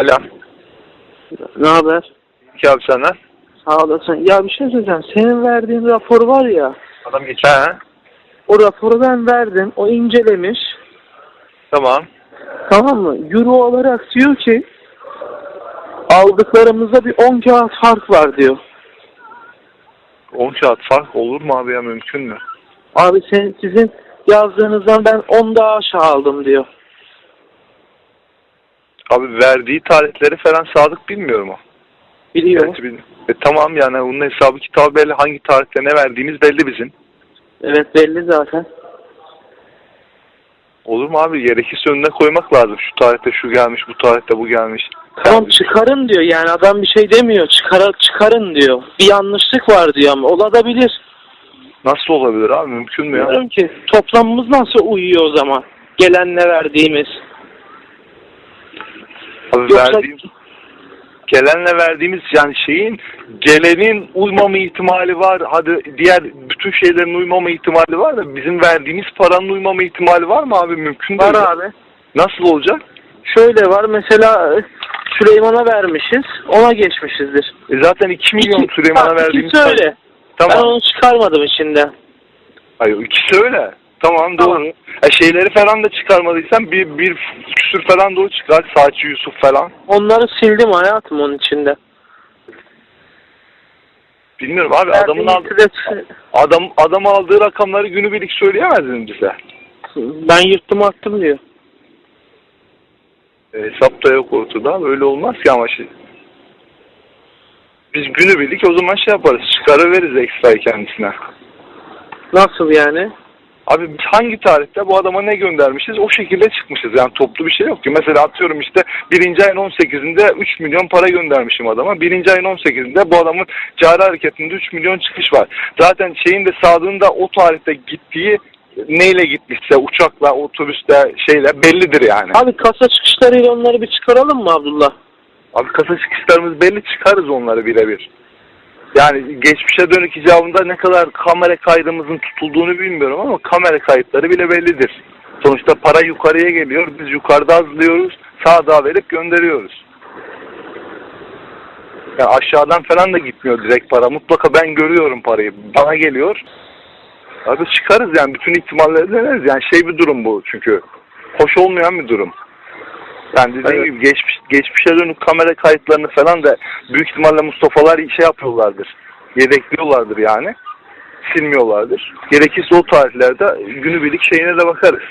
Alo. Ne haber? İki abi senden. Sağ olasın. Ya bir şey söyleyeceğim. Senin verdiğin rapor var ya. Adam geçiyor. He. O raporu ben verdim. O incelemiş. Tamam. Tamam mı? Euro olarak diyor ki aldıklarımızda bir 10 kağıt fark var diyor. 10 kağıt fark olur mu abi ya mümkün mü? Abi sen, sizin yazdığınızdan ben 10 daha aşağı aldım diyor. Abi verdiği tarihleri falan Sadık bilmiyorum o. Biliyor. Gerçi bil- E, tamam yani onun hesabı kitabı belli. Hangi tarihte ne verdiğimiz belli bizim. Evet belli zaten. Olur mu abi? Gerekirse önüne koymak lazım. Şu tarihte şu gelmiş, bu tarihte bu gelmiş. Tamam Yani çıkarın diyor yani adam bir şey demiyor. Çıkara, çıkarın diyor. Bir yanlışlık var diyor ama olabilir. Nasıl olabilir abi? Mümkün mü ya? Diyorum ki toplamımız nasıl uyuyor o zaman? Gelenle verdiğimiz. Yoksa verdiğim, gelenle verdiğimiz yani şeyin gelenin uymama ihtimali var. Hadi diğer bütün şeylerin uymama ihtimali var da bizim verdiğimiz paranın uymama ihtimali var mı abi? Mümkün değil. var abi. Nasıl olacak? Şöyle var mesela Süleyman'a vermişiz. Ona geçmişizdir. E zaten 2 milyon İki- Süleyman'a verdiğimiz ikisi öyle. Ben Tamam. onu çıkarmadım içinden. Hayır ikisi öyle. Tamam doğru. Tamam. E şeyleri falan da çıkarmadıysan bir, bir küsür falan da o çıkar. Saatçi Yusuf falan. Onları sildim hayatım onun içinde. Bilmiyorum abi adamın Verdiğim aldı, ücret- adam adam aldığı rakamları günübirlik söyleyemez mi bize? ben yırttım attım diyor. E, hesap da yok ortada. Öyle olmaz ki ama şey. Biz günübirlik o zaman şey yaparız. Çıkarıveririz ekstrayı kendisine. Nasıl yani? Abi biz hangi tarihte bu adama ne göndermişiz o şekilde çıkmışız. Yani toplu bir şey yok ki. Mesela atıyorum işte birinci ayın 18'inde 3 milyon para göndermişim adama. Birinci ayın 18'inde bu adamın cari hareketinde 3 milyon çıkış var. Zaten şeyin de Sadık'ın da o tarihte gittiği neyle gitmişse uçakla, otobüsle şeyle bellidir yani. Abi kasa çıkışlarıyla onları bir çıkaralım mı Abdullah? Abi kasa çıkışlarımız belli çıkarız onları birebir. Yani geçmişe dönük icabında ne kadar kamera kaydımızın tutulduğunu bilmiyorum ama kamera kayıtları bile bellidir. Sonuçta para yukarıya geliyor. Biz yukarıda azlıyoruz. Sağda verip gönderiyoruz. Yani aşağıdan falan da gitmiyor direkt para. Mutlaka ben görüyorum parayı. Bana geliyor. Abi çıkarız yani. Bütün ihtimalleri deneriz. Yani şey bir durum bu çünkü. Hoş olmayan bir durum. Yani dediğim Evet. gibi geçmiş, geçmişe dönük kamera kayıtlarını falan da büyük ihtimalle Mustafa'lar şey yapıyorlardır. Yedekliyorlardır yani. Silmiyorlardır. Gerekirse o tarihlerde günübirlik şeyine de bakarız.